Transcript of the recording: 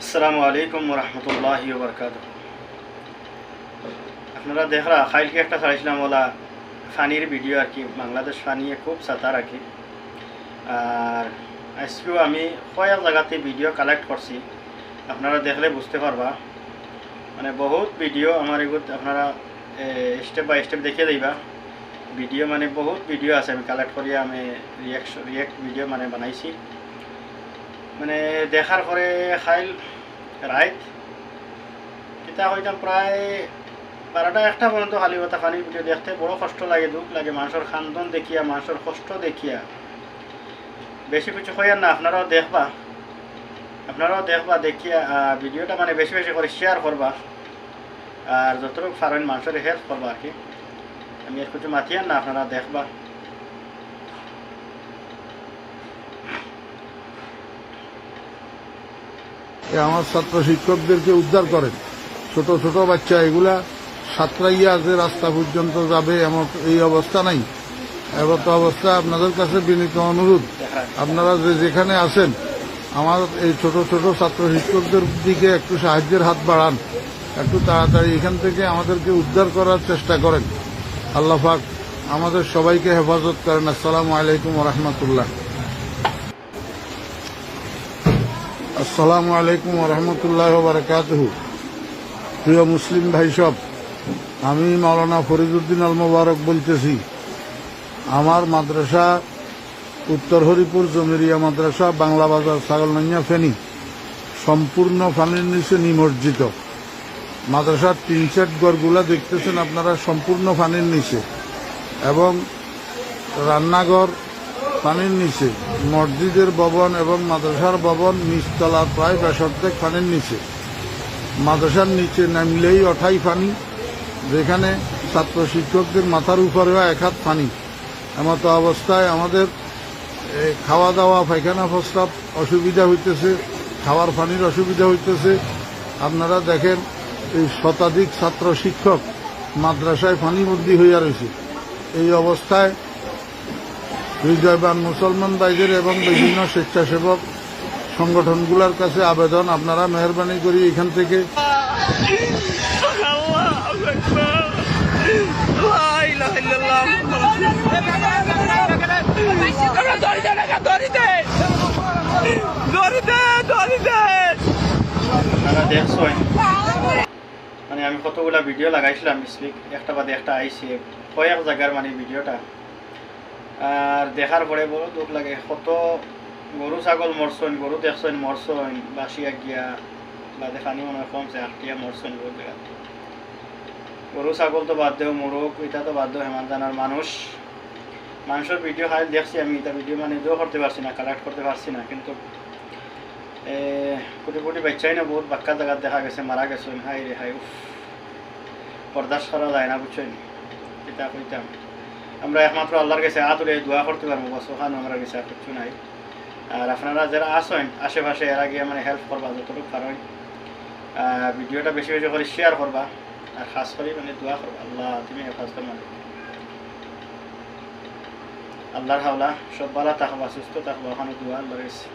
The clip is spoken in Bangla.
আসসালামু আলাইকুম রহমতুল্লাহ বরকাত আপনারা দেখরা খাইলকে একটা ছাড়াইছিলাম ওলা ফানির ভিডিও আর কি, বাংলাদেশ ফানিয়ে খুব সাঁতার আর কি। আর আজকেও আমি কয়েক জায়গাতে ভিডিও কালেক্ট করছি। আপনারা দেখলে বুঝতে পারবা। মানে বহুত ভিডিও আমার এগুলো আপনারা স্টেপ বাই স্টেপ দেখিয়ে দিবা। ভিডিও মানে বহুত ভিডিও আছে, আমি কালেক্ট করিয়া আমি রিয়াকশন রিয়েক্ট ভিডিও মানে বানাইছি। মানে দেখার পরে খাইল রাইত কিতা হইতাম প্রায় বারোটা একটা পর্যন্ত খালি কথা পানির ভিডিও দেখতে বড় কষ্ট লাগে, দুঃখ লাগে। মানুষের খান্দন দেখিয়া মানুষের কষ্ট দেখিয়া। বেশি কিছু হইয়ার না, আপনারাও দেখবা। আপনারাও দেখবা, দেখিয়া ভিডিওটা মানে বেশি বেশি করে শেয়ার করবা আর যতটুকু পারেন মানুষের হেল্প করবা আর কি। আমি আর কিছু মাতিয়ার না আপনারা দেখবা। আমার ছাত্র শিক্ষকদেরকে উদ্ধার করেন। ছোট ছোট বাচ্চা এগুলা সাতরাইয়া যে রাস্তা পর্যন্ত যাবে এমন এই অবস্থা নাই। এমন তো অবস্থা আপনাদের কাছে বিনীত অনুরোধ। আপনারা যে যেখানে আছেন আমার এই ছোট ছোট ছাত্র শিক্ষকদের দিকে একটু সাহায্যের হাত বাড়ান। একটু তাড়াতাড়ি এখান থেকে আমাদেরকে উদ্ধার করার চেষ্টা করেন। আল্লাহ পাক আমাদের সবাইকে হেফাজত করেন। আসসালামু আলাইকুম রহমতুল্লাহ। আসসালামু আলাইকুম রহমতুল্লাহ বারকাতহু। প্রিয় মুসলিম ভাই সব, আমি মাওলানা ফরিদুদ্দিন আল মোবারক বলতেছি, আমার মাদ্রাসা উত্তর হরিপুর জমিরিয়া মাদ্রাসা বাংলা বাজার ছাগলনাইয়া ফেনী, সম্পূর্ণ ফানির নিচে নিমজ্জিত। মাদ্রাসার তিন সেট ঘরগুলা দেখতেছেন আপনারা সম্পূর্ণ ফানির নিচে। এবং রান্নাঘর পানির নিচে। মসজিদের ভবন এবং মাদ্রাসার ভবন নিচতলা প্রায় বেসর্ধেক পানির নিচে। মাদ্রাসার নিচে নামলেই অঠাই পানি, যেখানে ছাত্র শিক্ষকদের মাথার উপরেও এক হাত পানি। এমতো অবস্থায় আমাদের খাওয়া দাওয়া পায়খানা প্রস্তাব অসুবিধা হইতেছে, খাওয়ার পানির অসুবিধা হইতেছে। আপনারা দেখেন এই শতাধিক ছাত্র শিক্ষক মাদ্রাসায় পানিবন্দী হইয়া রয়েছে এই অবস্থায় হৃদয়বান মুসলমান ভাইদের এবং বিভিন্ন স্বেচ্ছাসেবক সংগঠনগুলোর কাছে আবেদন আপনারা মেহরবানি করি এখান থেকে দেখছেন মানে আমি কতগুলা ভিডিও লাগাইছিলাম স্পিক একটা বাদে একটা আইসি কয়েক জায়গার মানে ভিডিওটা। আর দেখার পরে বড় দুঃখ লাগে, কত গরু ছাগল মরছইন গরু দেখছেন মরছইন বাসিয়া গিয়া বা দেখানি মনে হয় কমছে আটটিয়া মরছইন বহুত জায়গা গরু ছাগল তো বাদ দেও মোরগ এটা তো বাদ দেও, হেমান জানার মানুষ। মানুষের ভিডিও হাইল দেখছি আমি, এটা ভিডিও মানে ইও করতে পারছি না কালেক্ট করতে পারছি না, কিন্তু কোটি কোটি বাচ্চাই না বহুত বাক্কা জায়গা দেখা গেছে মারা গেছে, হাই রে হাই, উফ। বরদাস্ত করা যায় না বুঝছেন এটা কইতাম আমরা একমাত্র আল্লাহর কাছে আতুরে দোয়া করতে পারব বস ওখানে আমরা কাছে আর কিছু নাই। আর আপনারা যারা আসেন আশেপাশে এর আগে মানে হেল্প করবা যতটুকু পারেন ভিডিওটা বেশি বেশি করে শেয়ার করবা আর খাস করে মানে দোয়া করবা আল্লাহ, তুমি হেফাজত মানে আল্লাহর হাওলা, সব বালা থাকবা, সুস্থ থাকবা ওখানে দোয়া আল্লাহর কাছে।